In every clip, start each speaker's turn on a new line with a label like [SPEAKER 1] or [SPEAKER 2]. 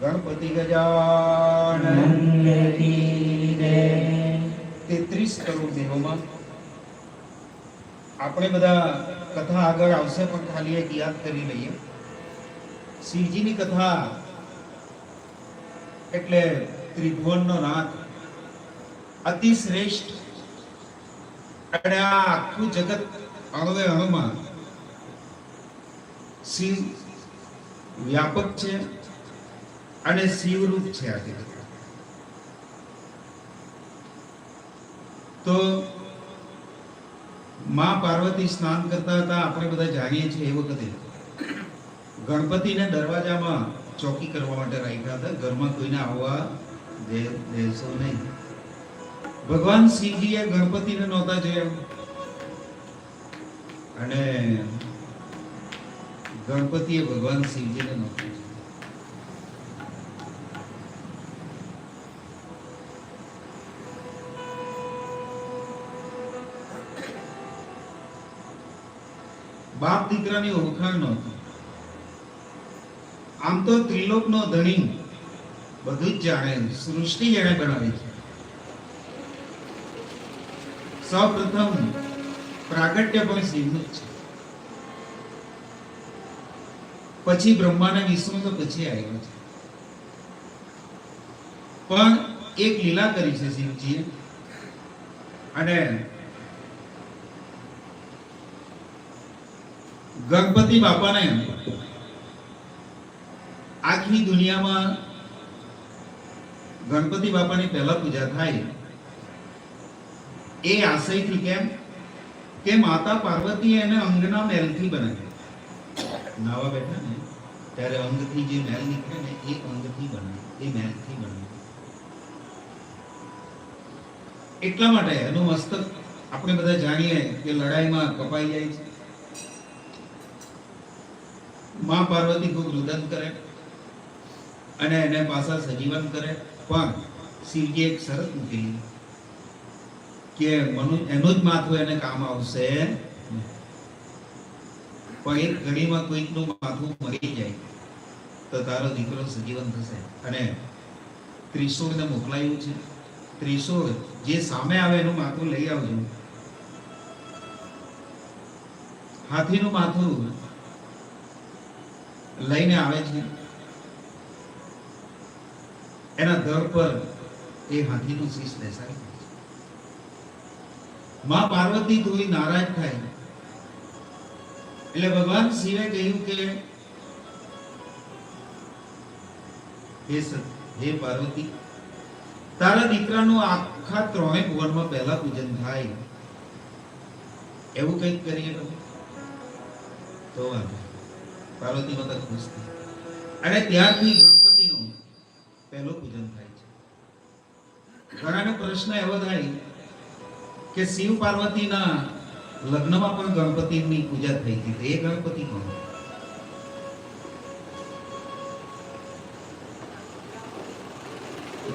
[SPEAKER 1] ગણપતિ ગજાનન તેત્રીસ કરોડ દેહોમાં. આપણે બધા કથા આગળ આવશે, પણ ખાલી એક યાદ કરી લઈએ. શિવજીની કથા એટલે ત્રિભુવનનો નાથ. અતિ શ્રેષ્ઠ. અને આ આખું જગત અણવે અણુમાં શિવ વ્યાપક છે. અને શિવરૂપ છે આ જગત. તો માં પાર્વતી સ્નાન કરતા હતા, આપણે બધા જાણીએ છીએ એ વખતે. ગણપતિને દરવાજામાં ચોકી કરવા માટે રાખ્યા હતા, ઘરમાં કોઈને આવવા દેશો નહીં. ભગવાન શિવજીએ ગણપતિને નહોતા જોયા. અને ગણપતિએ ભગવાન શિવજીને નહોતા જોયા. દીકરાની ઓળખાણ નહોતી. આમ તો ત્રિલોકનો ધણી બધું જ જાણે, સૃષ્ટિ જેણે બનાવી છે. સૌપ્રથમ પ્રાગટ્ય પણ શિવનું છે. પછી બ્રહ્મા ને વિષ્ણુ તો પછી આવ્યો છે. પણ એક લીલા કરી છે શિવજીએ. અને ગણપતિ બાપાને આખી દુનિયામાં ગણપતિ બાપાની પહેલા પૂજા થાય એ આશયથી કેમ? કે માતા પાર્વતી એને અંગના મેલથી બનાવી નાવા બેઠા ને, ત્યારે અંગથી જે મેલ નીકળે ને, એ અંગથી બનાવે એ મેલથી બનાવે એટલા માટે એનું મસ્તક આપણે બધા જાણીએ કે લડાઈમાં કપાઈ જાય છે. માં પાર્વતી ખૂબ રુદન કરે અને એને પાછા સજીવન કરે. પણ શિવજી એક શરત મૂકી કે મનુ એનું જ માથું એને કામ આવશે પણ એક ઘડીમાં કોઈકનું માથું મરી જાય તો તારો દીકરો સજીવન થશે. અને ત્રિશુળને મોકલાયું છે. ત્રિશુળ જે સામે આવે એનું માથું લઈ આવજો. હાથીનું માથું લઈને આવે છે. એના દર પર એ હાથીનું શીશ બેસાય મા પાર્વતી થોડી નારાજ થાય એટલે ભગવાન શિવે કહ્યું કે, હે હે પાર્વતી, તારા દીકરાનું આખા ત્રણેક ભુવનમાં પહેલા પૂજન થાય. એવું કંઈક કરીએ તો? વાંધો. પાર્વતી માતા ખુશ થઈ. અને ત્યારથી ગણપતિનું પહેલું પૂજન થાય છે. ઘણાને પ્રશ્ન એવો થાય કે શિવ પાર્વતીના લગ્નમાં પણ ગણપતિની પૂજા થઈ હતી એ ગણપતિ કોણ?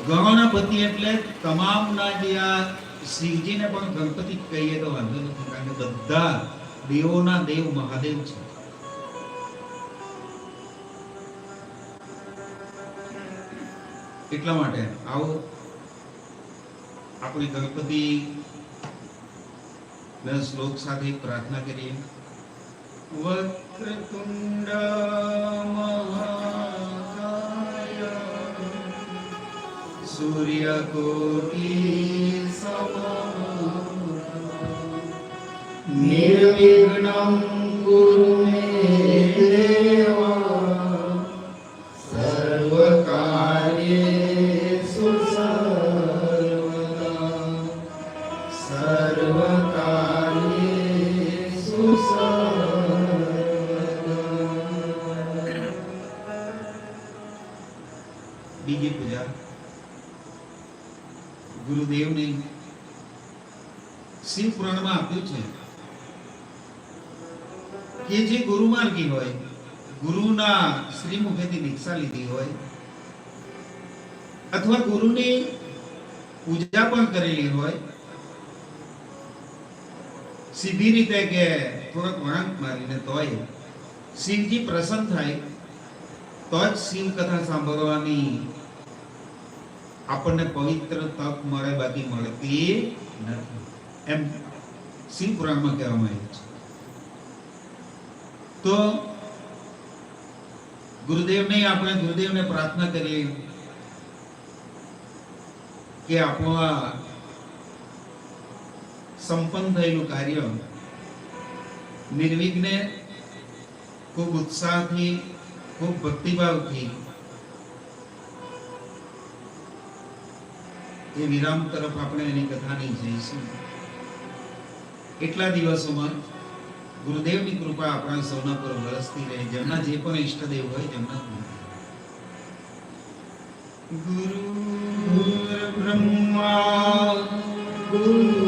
[SPEAKER 1] ગણપતિ પતિ એટલે તમામના જે આ શિવજીને પણ ગણપતિ કહીએ તો વાંધો નથી, કારણ કે બધા દેવોના દેવ મહાદેવ છે. એટલા માટે? આવો. આપણે ગણપતિ શ્લોક સાથે પ્રાર્થના કરીએ. વક્રતુંડ સૂર્યકોટિ નિર્વિઘ્નમ કુરુ ગુરુદેવની શિવ પુરાણમાં આપ્યું છે કે જે ગુરુમાર્ગી હોય, ગુરુના શ્રીમુખેથી દીક્ષા લીધી હોય, અથવા ગુરુની પૂજા પણ કરેલી હોય, સીધી રીતે કે થોડોક વણાંક મારીને તોય શિવજી પ્રસન્ન થાય, તો જ શિવ કથા સાંભળવાની આપણને પવિત્ર તક મળે બાકી મળતી નથી. એમ સિંહ પુરાણમાં કહેવામાં આવ્યું છે. તો ગુરુદેવને આપણે ગુરુદેવને પ્રાર્થના કરીએ કે આપણું આ સંપન્ન થયેલું કાર્ય નિર્વિઘ્ને ખૂબ ઉત્સાહથી, ખૂબ ભક્તિભાવથી એ વિરામ તરફ આપણે એની કથાને જઈશું. એટલા દિવસોમાં ગુરુદેવની કૃપા આપણા સૌના પર વરસતી રહે. જેમના જે પણ ઈષ્ટદેવ હોય તેમના ગુરુ બ્રહ્મા ગુરુ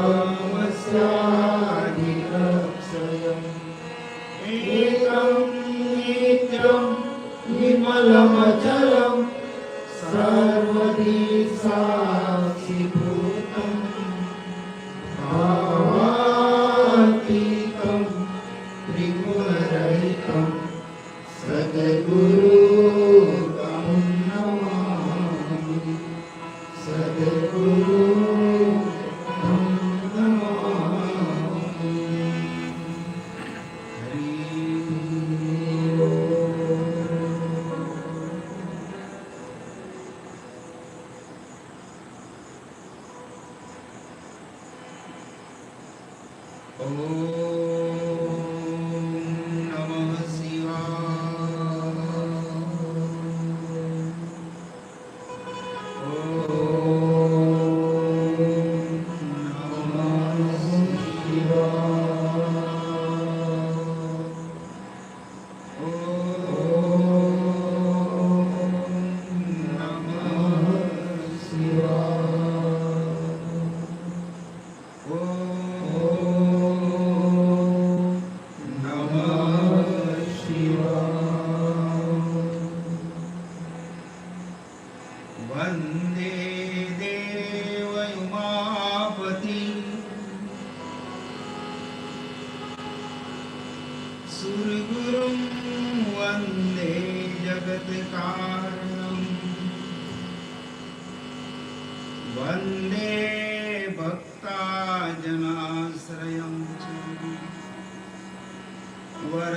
[SPEAKER 1] तत्त्वमस्याधिकक्षयम् एकं नित्यं विमलमचलं सर्वदी साक्षिभूतं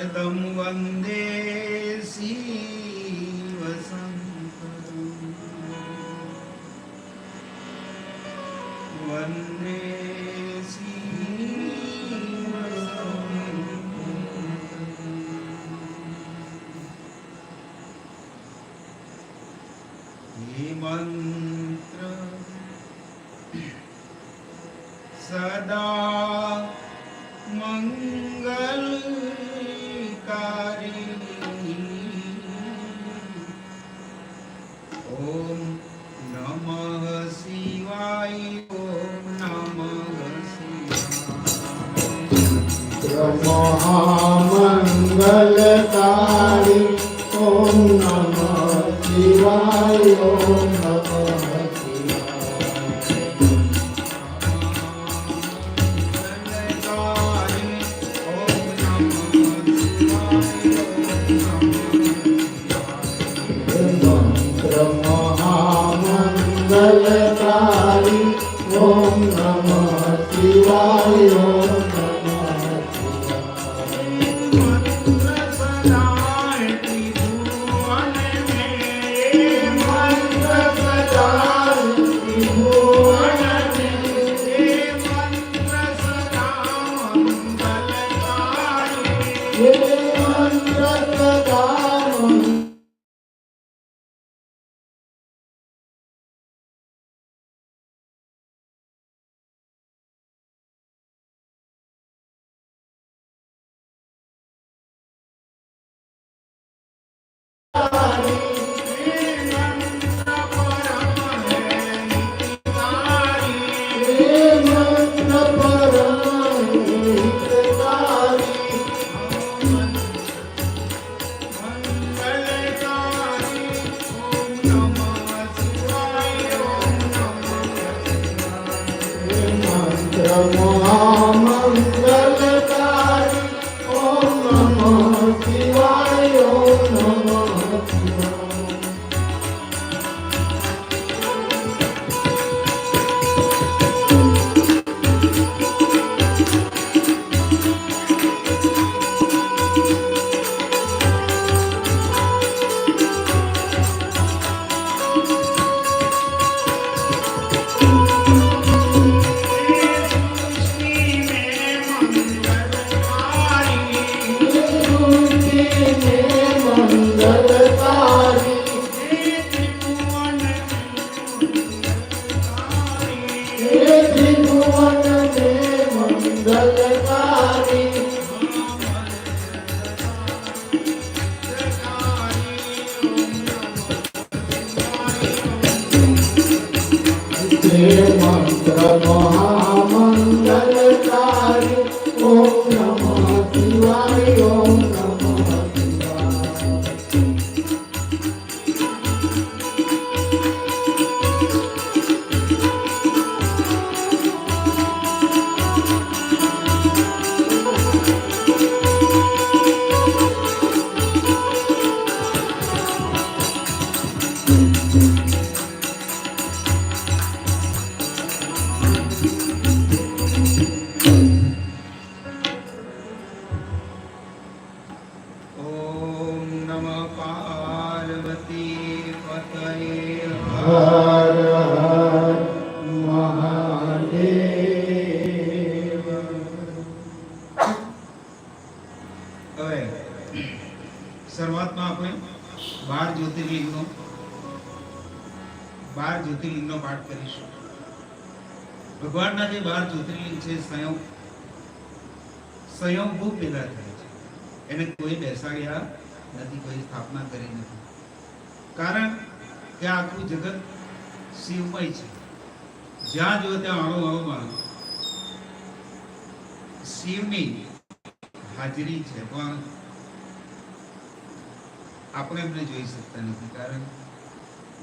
[SPEAKER 1] शरदं वन्दे सी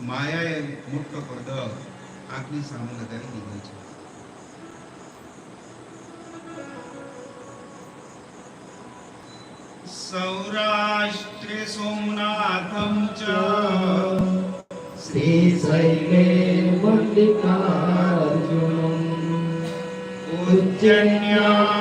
[SPEAKER 1] માયા એ મોટો પડદો આંખની સામે લગાવી દીધો છે સૌરાષ્ટ્રે સોમનાથમ ચ શ્રી શૈલે મલ્લિકાર્જુનમ ઉજ્જન્યા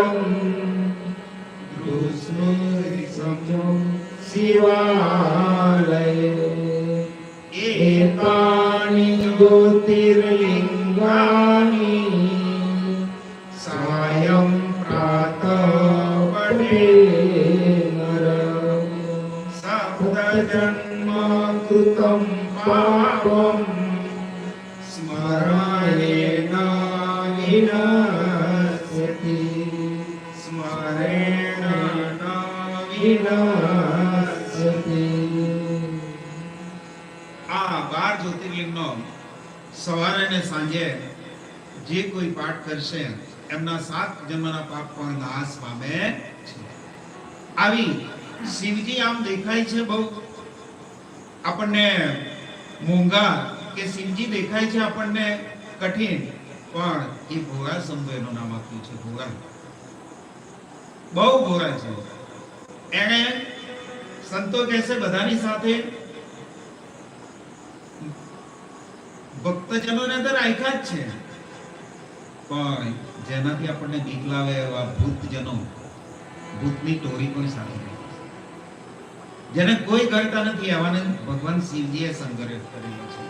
[SPEAKER 1] திருலிங்கா જે કોઈ પાઠ કરશે, એમના સાત જન્મના પાપ પણ નાશ પામે છે. આવી શિવજી આમ દેખાય છે બહુ. આપણને મોંઘા કે શિવજી દેખાય છે આપણને કઠિન, પણ એ ભોળા શંભુ એનું નામ આપ્યું છે, ભોળા. બહુ ભોળા છે. એણે સંતો કહેશે બધાની સાથે, ભક્તજનોને અંદર આખ્યા જ છે. પણ જેનાથી આપણને બીક લાવે એવા ભૂતજનો, ભૂતની ટોરી કોઈ સાથે નહીં જેને કોઈ કરતા નથી એવાને ભગવાન શિવજીએ સંગ્રહ કરેલો છે.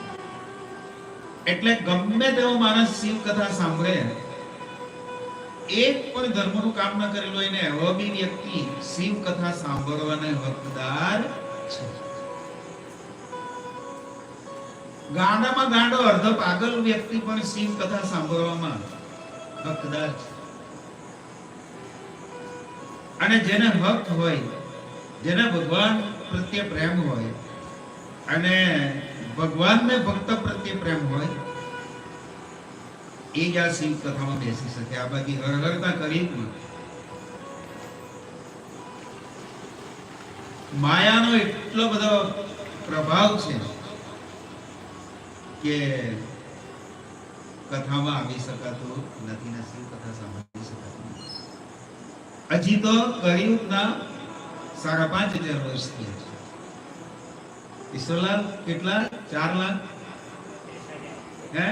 [SPEAKER 1] એટલે ગમે તેવો માણસ શિવ કથા સાંભળે, એક પણ ધર્મનું કામ ન કરેલું હોય ને એવો બી વ્યક્તિ શિવ કથા સાંભળવાને હકદાર છે. ગાંડામાં ગાંડો અર્ધ પાગલ વ્યક્તિ પણ શિવ કથા સાંભળવામાં હકદાર અને જેને ભક્ત હોય, જેને ભગવાન પ્રત્યે પ્રેમ હોય, અને ભગવાનને ભક્ત પ્રત્યે પ્રેમ હોય, એ જ આ શિવ કથામાં બેસી શકે આ બાકી હરહરતા કરી જ. માયાનો એટલો બધો પ્રભાવ છે કે કથામાં આવી શકાતું નથી ને શિવ કથા સાંભળી શકાતું નથી. હજી તો કળિયુગના સાડા પાંચ હજાર વર્ષ થયા છે. ઈશ્વરલાલ કેટલા? ચાર લાખ? હે?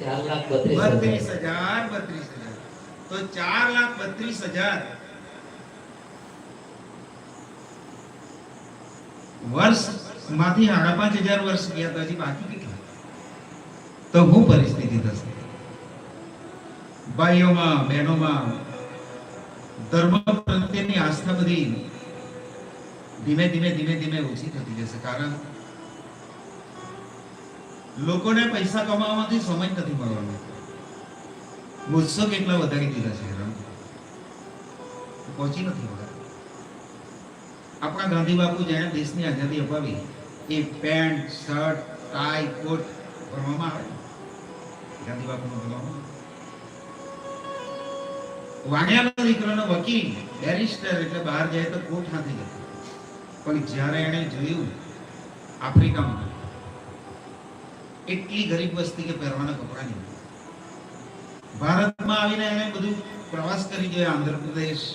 [SPEAKER 2] ચાર લાખ બત્રીસ
[SPEAKER 1] બત્રીસ
[SPEAKER 2] હજાર
[SPEAKER 1] હજાર બત્રીસ હજાર. તો ચાર લાખ બત્રીસ હજાર વર્ષમાંથી સાડા પાંચ હજાર વર્ષ ગયા તો હજી બાકી કેટલા? તો હું પરિસ્થિતિ થશે ભાઈઓમાં, બહેનોમાં, ધર્મ પ્રત્યેની આસ્થા બધી ધીમે ધીમે ધીમે ધીમે ઓછી થતી જશે. કારણ લોકોને પૈસા કમાવામાંથી સમય નથી મળવાનો. ગુસ્સો કેટલા વધારી દીધા છે પહોંચી નથી વળ્યા આપણા ગાંધી બાપુ જેણે દેશની આઝાદી અપાવી, એ પેન્ટ, શર્ટ ટાઈ કોટ ભરવામાં આવે. ગાંધી બાપુનો વાણિયાનો દીકરાનો વકીલ બેરિસ્ટર એટલે બહાર જાય તો કોટ હાથી જતો. પણ જ્યારે એણે જોયું, આફ્રિકામાં, એટલી ગરીબ વસ્તી કે પહેરવાના કપડા નહીં. ભારતમાં આવીને એણે બધું પ્રવાસ કરી ગયો, આંધ્રપ્રદેશ,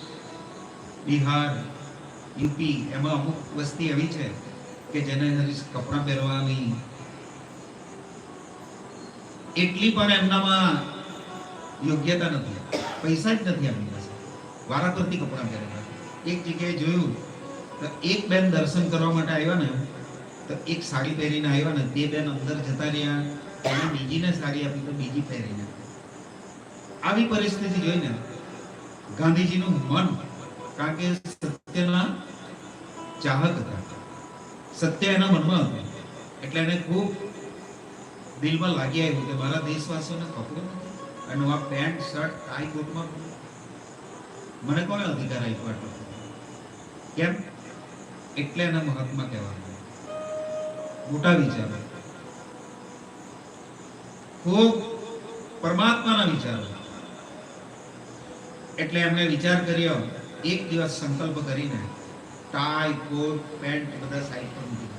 [SPEAKER 1] બિહાર, યુપી, એમાં અમુક વસ્તી એવી છે કે જેને કપડાં પહેરવાની એટલી પણ એમનામાં યોગ્યતા નથી. પૈસા જ નથી એમની પાસે. વારાફરતી કપડાં પહેરેલા એક જગ્યાએ જોયું, તો એક બેન દર્શન કરવા માટે આવ્યા ને, તો એક સાડી પહેરીને આવ્યા ને, તે બેન અંદર જતા રહ્યા, એને બીજીને સાડી આપી, તો બીજી પહેરીને આવી પરિસ્થિતિ જોઈને ગાંધીજીનું મન, કારણ કે સત્યના ચાહક હતા. સત્ય એના મનમાં હતું. એટલે એને ખૂબ દિલમાં લાગી આવ્યું કે મારા દેશવાસીઓને કપડું નથી. અને આ પેન્ટ, શર્ટ ટાઈ કોટમાં મને કોને અધિકાર આપ્યો કેમ? એટલે એના મહાત્મા કહેવાનું. મોટા વિચારો. ખૂબ પરમાત્માના વિચારો. એટલે એમણે વિચાર કર્યો, એક દિવસ સંકલ્પ કરીને ટાઈ કોટ પેન્ટ બધા સાઈડ પર મૂકી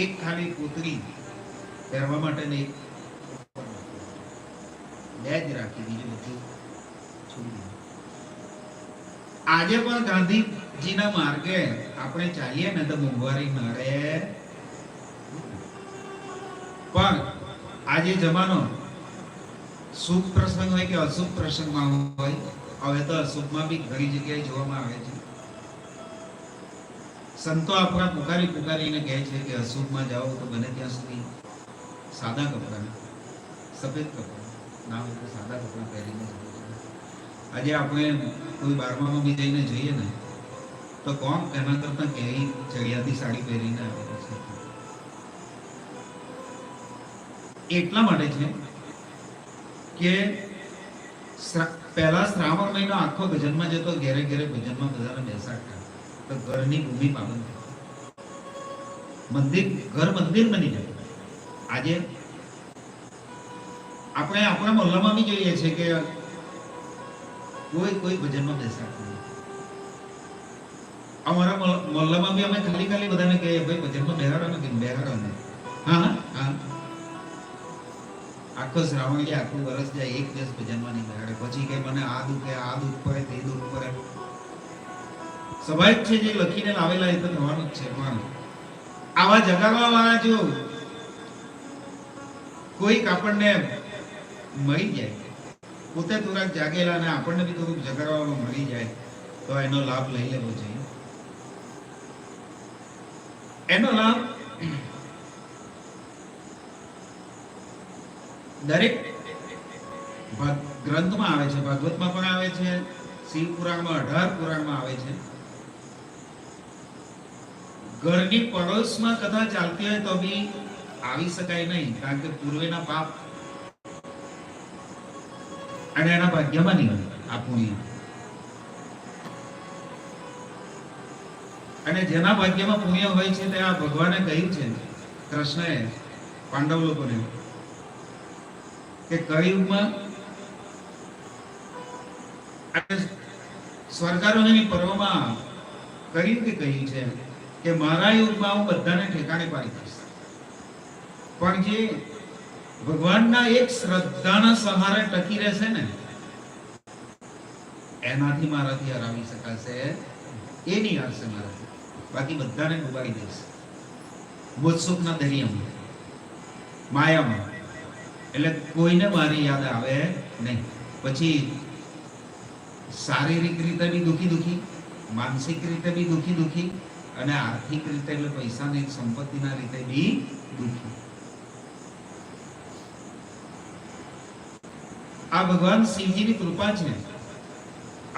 [SPEAKER 1] એક ખાલી પોતરી પહેરવા માટે ને બે જ રાખી બીજું બધું છોડી આજે પણ ગાંધીજીના માર્ગે આપણે ચાલીએ ને તો મોંઘવારી નડે પણ આજે જમાનો શુભ પ્રસંગ હોય કે અશુભ પ્રસંગમાં હોય, હવે તો અશુભમાં બી ઘણી જગ્યાએ જોવામાં આવે છે. સંતો આપણા પુકારી પુકારીને કહે છે કે અશુભમાં જાઓ તો બને ત્યાં સુધી સાદા કપડાં, સફેદ કપડાં. ના હોય સાદા કપડાં પહેરીને આજે આપણે કોઈ બારમામાં બી જઈને જોઈએ ને, તો કોણ એના કરતાં કેવી ચડિયાતી સાડી પહેરીને આવે છે? એટલા માટે છે કે પહેલા શ્રાવણ મહિનો આખો ભજનમાં જતો, ઘેરે ઘેરે ભજનમાં બધાને બેસાડતા. તો ઘરની ભૂમિ પાવન. મંદિર, ઘર મંદિર બની જાય. આજે આપણે આપણા મહોલ્લામાં બી જોઈએ છે કે કોઈ કોઈ ભજનમાં બેસાડતું નથી. અમારા મહોલ્લામાં બી અમે ખાલી ખાલી બધાને કહીએ, ભાઈ, ભજનમાં બેહાડો ને બેહાડો ને. હા હા આખો શ્રાવણ જાય આખું વર્ષ જાય એક દિવસ ભજનમાં નહીં બેહાડે. પછી કે મને આ દુખે આ દુખ પડે, તે દુખ પડે. સ્વાભાવિક છે જે લખીને લાવેલા એ તો થવાનું જ છે, પણ આવા જગાડવા વાળા જો કોઈક આપણને મળી જાય. પોતે થોડાક જાગેલા અને આપણને બી થોડુંક જગાડવામાં મળી જાય, તો એનો લાભ લઈ લેવો જોઈએ. એનો લાભ દરેક ગ્રંથમાં આવે છે. ભાગવતમાં પણ આવે છે, શિવ પુરાણમાં, અઢાર પુરાણમાં આવે છે. ઘરની પડોશમાં કથા ચાલતી હોય તો બી આવી શકાય નહીં, કારણ કે પૂર્વેના પાપ અને એના ભાગ્યમાં નહીં આ પુણ્ય અને જેના ભાગ્યમાં પુણ્ય હોય છે તે આ ભગવાને કહ્યું છે, કૃષ્ણએ પાંડવ લોકોને, કે કળિયુગમાં અને પર્વમાં કહ્યું કે કહ્યું છે કે મારા યુગમાં હું બધાને ઠેકાણે પાડી દઈશ? પણ જે ભગવાનના એક શ્રદ્ધાના સહારે ટકી રહેશે ને, એનાથી મારાથી હરાવી શકાશે. એ હારશે મારાથી. બાકી બધાને ડૂબાડી દઈશ. મોત્સુકના દરિયામાં. માયામાં. એટલે કોઈને મારી યાદ આવે નહીં. પછી શારીરિક રીતે બી દુખી દુખી, માનસિક રીતે બી દુખી દુખી, અને આર્થિક રીતે એટલે પૈસાની સંપત્તિના રીતે બી દુખી. આ ભગવાન શિવજીની કૃપા છે.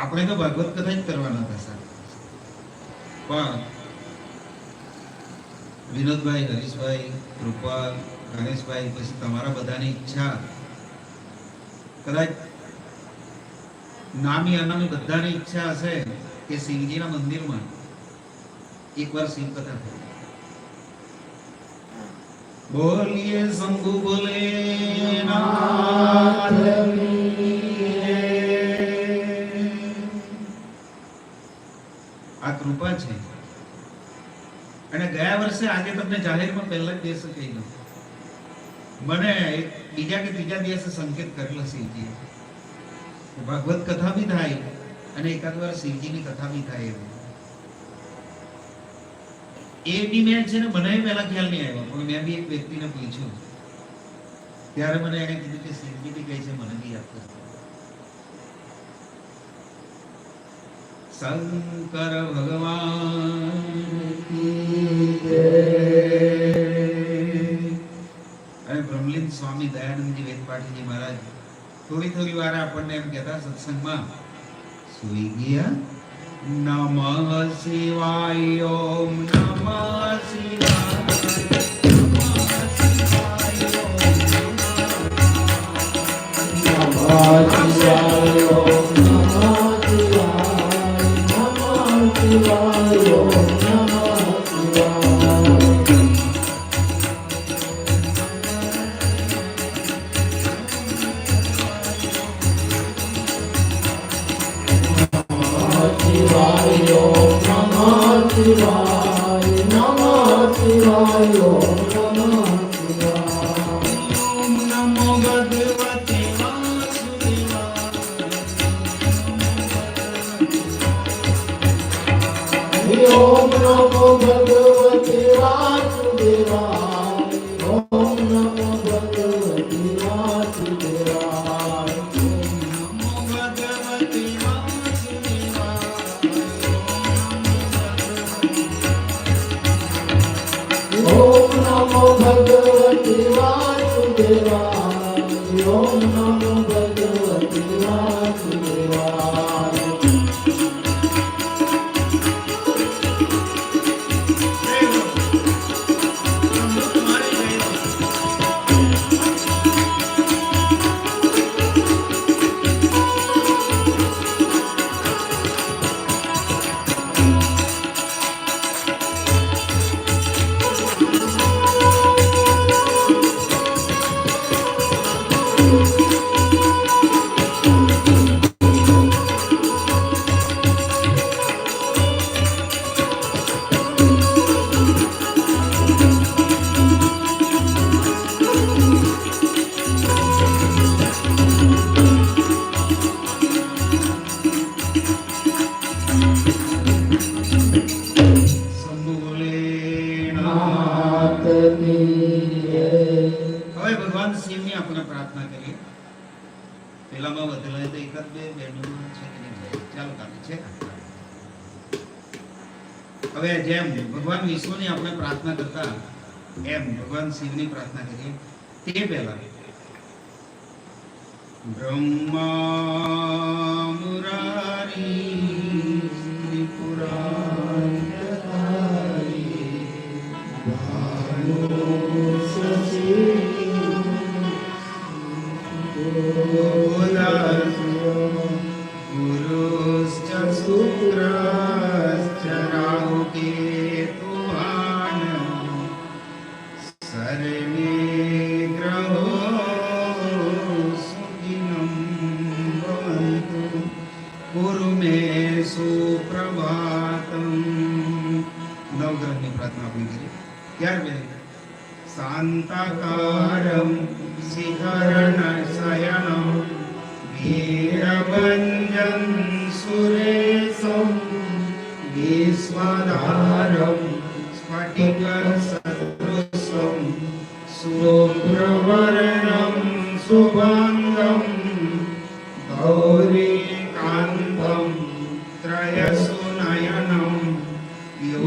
[SPEAKER 1] આપણે તો ભાગવત કથા જ કરવાના હતા સર પણ વિનોદભાઈ, હરીશભાઈ કૃપા ગણેશભાઈ, પછી તમારા બધાની ઈચ્છા. કદાચ નામી અનામી બધાની ઈચ્છા હશે કે શિવજીના મંદિરમાં એકવાર શિવ કથા થાય બોલીએ શંભુ બોલે, નાથ આ છે. અને ગયા વર્ષે આજે તમને જાહેરમાં પહેલા જ કહી દઉં. મને બીજા કે ત્રીજા દિવસે સંકેત કરેલો કે ભાગવત કથા બી થાય અને એકાદ વાર શિવજીની કથા બી થાય એવું. એ બી મેં છે ને મને પહેલા ખ્યાલ નહીં આવ્યો, પણ મેં બી એક વ્યક્તિને પૂછ્યું. ત્યારે મને એને કીધું કે શિવજી બી કહે છે, મને બી યાદ કરજો શંકર ભગવાન અને બ્રહ્મલીન સ્વામી દયાનંદજી વેદપાઠીજી મહારાજ, થોડી થોડી વાર આપણને એમ કહેતા સત્સંગમાં, સુઈ ગયા? નમઃ શિવાય, ઓમ નમઃ શિવાય નમઃ શિવાય.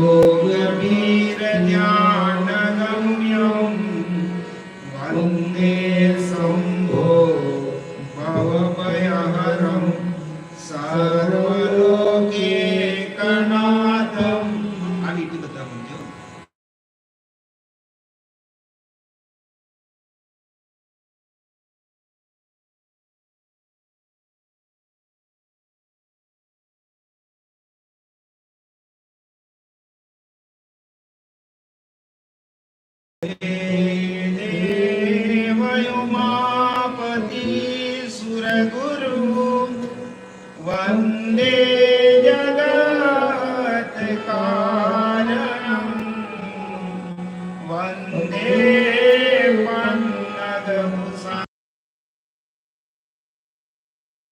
[SPEAKER 1] Oh, let me. Hey.